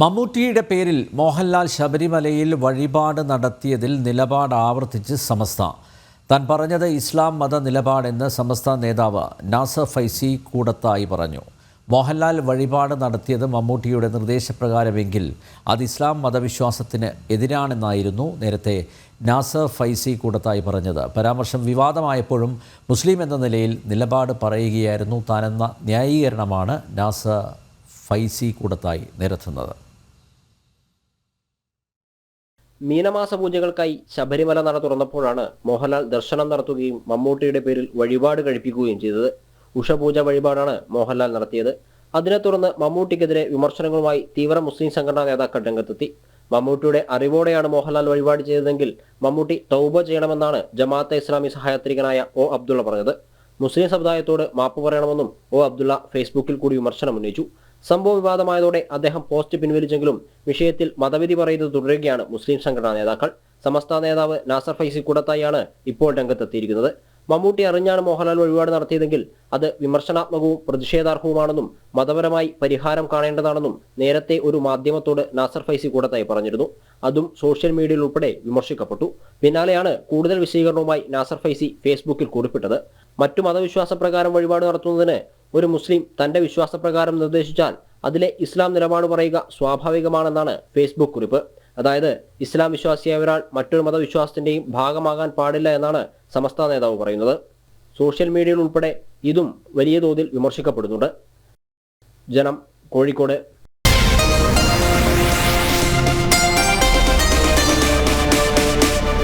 മമ്മൂട്ടിയുടെ പേരിൽ മോഹൻലാൽ ശബരിമലയിൽ വഴിപാട് നടത്തിയതിൽ നിലപാട് ആവർത്തിച്ച് സമസ്ത. താൻ പറഞ്ഞത് ഇസ്ലാം മത നിലപാടെന്ന് സമസ്ത നേതാവ് നാസർ ഫൈസി കൂടത്തായി പറഞ്ഞു. മോഹൻലാൽ വഴിപാട് നടത്തിയത് മമ്മൂട്ടിയുടെ നിർദ്ദേശപ്രകാരമെങ്കിൽ അത് ഇസ്ലാം മതവിശ്വാസത്തിന് എതിരാണെന്നായിരുന്നു നേരത്തെ നാസർ ഫൈസി കൂടത്തായി പറഞ്ഞത്. പരാമർശം വിവാദമായപ്പോഴും മുസ്ലിം എന്ന നിലയിൽ നിലപാട് പറയുകയായിരുന്നു താനെന്ന ന്യായീകരണമാണ് നാസർ ഫൈസി കൂടത്തായി നിരത്തുന്നത്. മീനമാസ പൂജകൾക്കായി ശബരിമല നട തുറന്നപ്പോഴാണ് മോഹൻലാൽ ദർശനം നടത്തുകയും മമ്മൂട്ടിയുടെ പേരിൽ വഴിപാട് കഴിപ്പിക്കുകയും ചെയ്തത്. ഉഷപൂജ വഴിപാടാണ് മോഹൻലാൽ നടത്തിയത്. അതിനെ തുടർന്ന് മമ്മൂട്ടിക്കെതിരെ വിമർശനങ്ങളുമായി തീവ്ര മുസ്ലിം സംഘടനാ നേതാക്കൾ രംഗത്തെത്തി. മമ്മൂട്ടിയുടെ അറിവോടെയാണ് മോഹൻലാൽ വഴിപാട് ചെയ്തതെങ്കിൽ മമ്മൂട്ടി തൗബ ചെയ്യണമെന്നാണ് ജമാഅത്തെ ഇസ്ലാമി സഹായത്രികനായ ഒ അബ്ദുള്ള പറഞ്ഞത്. മുസ്ലിം സമുദായത്തോട് മാപ്പ് പറയണമെന്നും ഒ അബ്ദുള്ള ഫേസ്ബുക്കിൽ കൂടി വിമർശനം ഉന്നയിച്ചു സംഭവ വിവാദമായതോടെ അദ്ദേഹം പോസ്റ്റ് പിൻവലിച്ചെങ്കിലും വിഷയത്തിൽ മതവിധി പറയുന്നത് തുടരുകയാണ് മുസ്ലിം സംഘടനാ നേതാക്കൾ. സമസ്ത നേതാവ് നാസർ ഫൈസി കൂടത്തായാണ് ഇപ്പോൾ രംഗത്തെത്തിയിരിക്കുന്നത്. മമ്മൂട്ടി അറിഞ്ഞാണ് മോഹൻലാൽ വഴിപാട് നടത്തിയതെങ്കിൽ അത് വിമർശനാത്മകവും പ്രതിഷേധാർഹവുമാണെന്നും മതപരമായി പരിഹാരം കാണേണ്ടതാണെന്നും നേരത്തെ ഒരു മാധ്യമത്തോട് നാസർ ഫൈസി കൂടത്തായി പറഞ്ഞിരുന്നു. അതും സോഷ്യൽ മീഡിയയിൽ ഉൾപ്പെടെ വിമർശിക്കപ്പെട്ടു. പിന്നാലെയാണ് കൂടുതൽ വിശദീകരണവുമായി നാസർ ഫൈസി ഫേസ്ബുക്കിൽ കുറിപ്പിട്ടത്. മറ്റു മതവിശ്വാസപ്രകാരം വഴിപാട് നടത്തുന്നതിന് ഒരു മുസ്ലിം തന്റെ വിശ്വാസപ്രകാരം നിർദ്ദേശിച്ചാൽ അതിലെ ഇസ്ലാം നിലപാട് പറയുക സ്വാഭാവികമാണെന്നാണ് ഫേസ്ബുക്ക് കുറിപ്പ്. അതായത് ഇസ്ലാം വിശ്വാസിയായ ഒരാൾ മറ്റൊരു മതവിശ്വാസത്തിന്റെയും ഭാഗമാകാൻ പാടില്ല എന്നാണ് സമസ്ത നേതാവ് പറയുന്നത്. സോഷ്യൽ മീഡിയയിൽ ഉൾപ്പെടെ ഇതും വലിയ തോതിൽ വിമർശിക്കപ്പെടുന്നുണ്ട്. ജനം കോഴിക്കോട്